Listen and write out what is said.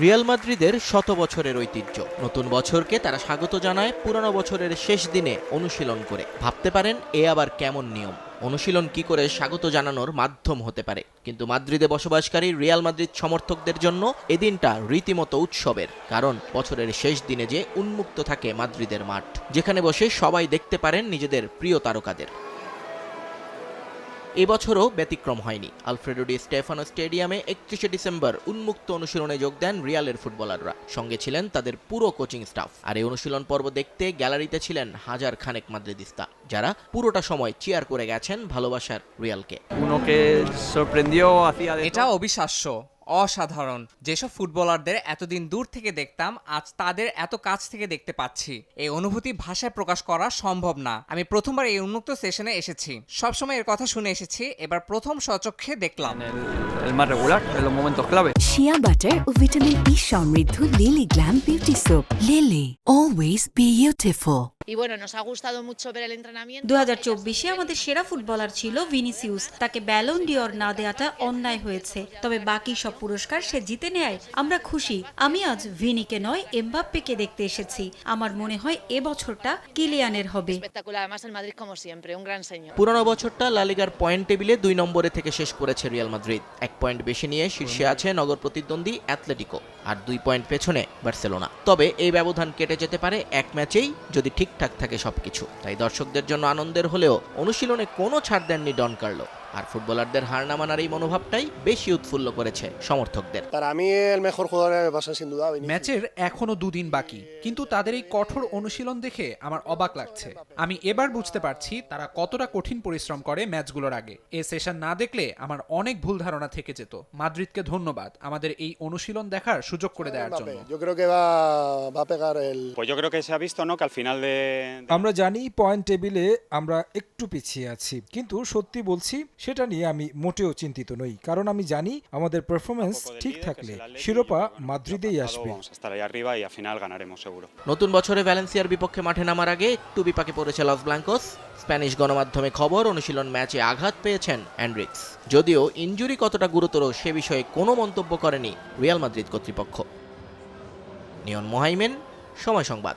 Real মাদ্রিদের শত বছরের ঐতিহ্য। নতুন বছরকে তারা স্বাগত জানায় পুরনো বছরের শেষ দিনে অনুশীলন করে। ভাবতে পারেন, এ আবার কেমন নিয়ম? অনুশীলন কি করে স্বাগত জানানোর মাধ্যম হতে পারে? কিন্তু মাদ্রিদে বসবাসকারী রিয়াল মাদ্রিদ সমর্থকদের জন্য এদিনটা রীতিমতো উৎসবের, কারণ বছরের শেষ দিনে যে উন্মুক্ত থাকে মাদ্রিদের মাঠ। যেখানে বসে সবাই দেখতে পারেন নিজেদের প্রিয় তারকাদের। এবছরও ব্যতিক্রম হয়নি। আলফ্রেডো ডি স্টেফানো স্টেডিয়ামে একত্রিশে ডিসেম্বর উন্মুক্ত অনুশীলনে যোগ দেন রিয়ালের ফুটবলাররা। সঙ্গে ছিলেন তাদের পুরো কোচিং স্টাফ। আর এই অনুশীলন পর্ব দেখতে গ্যালারিতে ছিলেন হাজার খানেক মাদ্রিদিস্তা। যারা পুরোটা সময় চিয়ার করে গেছেন ভালোবাসার রিয়ালকে। এটা অবিশ্বাস্য অসাধারণ। যেসব ফুটবলারদের এতদিন দূর থেকে দেখতাম আজ তাদের এত কাছ থেকে দেখতে পাচ্ছি। এই অনুভূতি ভাষায় প্রকাশ করা সম্ভব না। আমি প্রথমবার এই উন্মুক্ত সেশনে এসেছি। সবসময় এর কথা শুনে এসেছি এবার প্রথম সচক্ষে দেখলাম. শিয়া বাটার ও ভিটামিন ই সমৃদ্ধ Lily glam beauty soap Lily always beautiful Y bueno, nos ha gustado mucho ver el entrenamiento. দু হাজার চব্বিশে আমাদের সেরা ফুটবলার ছিল ভিনিসিউস। তাকে ব্যালন ডিওর না দেওয়াটা অন্যায় হয়েছে। তবে বাকি সব পুরস্কার সে জিতে নেয়। আমরা খুশি। আমি আজ ভিনিকে নয় এমবাপ্পেকে দেখতে এসেছি। আমার মনে হয় এ বছরটা কিলিয়ানের হবে. পুরানো বছরটা লালিগার পয়েন্ট টেবিলে দুই নম্বরে থেকে শেষ করেছে রিয়াল মাদ্রিদ। এক পয়েন্ট বেশি নিয়ে শীর্ষে আছে নগর প্রতিদ্বন্দ্বী অ্যাথলেটিকো আর দুই পয়েন্ট পেছনে বার্সেলোনা। তবে এই ব্যবধান কেটে যেতে পারে এক ম্যাচেই যদি ঠিকঠাক থাকে সবকিছু। তাই দর্শকদের জন্য আনন্দের হলেও অনুশীলনে কোনো ছাড় দেননি ডন কার্লো। আর ফুটবলারদের হার না মানার এই মনোভাবটাই বেশি উৎফুল্ল করেছে সমর্থকদের. ম্যাচের এখনও দুদিন বাকি কিন্তু তাদের এই কঠোর অনুশীলন দেখে আমার অবাক লাগছে। আমি এবার বুঝতে পারছি তারা কতটা কঠিন পরিশ্রম করে ম্যাচগুলোর আগে। এ সেশন না দেখলে আমার অনেক ভুল ধারণা থেকে যেত। মাদ্রিদকে ধন্যবাদ আমাদের এই অনুশীলন দেখার সুযোগ করে দেওয়ার জন্য। আমরা জানি পয়েন্ট টেবিলে আমরা একটু পিছিয়ে আছি কিন্তু সত্যি বলছি সেটা নিয়ে আমি মোটেও চিন্তিত নই কারণ আমি জানি আমাদের পারফরমেন্স ঠিক থাকলে শিরোপা মাদ্রিদেই আসবে. নতুন বছরে ভ্যালেন্সিয়ার বিপক্ষে মাঠে নামার আগে একটু বিপাকে পড়েছে লস ব্লাঙ্কোস স্প্যানিশ গণমাধ্যমে খবর অনুশীলন ম্যাচে আঘাত পেয়েছেন অ্যান্ড্রিক্স যদিও ইনজুরি কতটা গুরুতর সে বিষয়ে কোনো মন্তব্য করেনি রিয়াল মাদ্রিদ কর্তৃপক্ষ। নিয়ন মোহাইমেন সময় সংবাদ।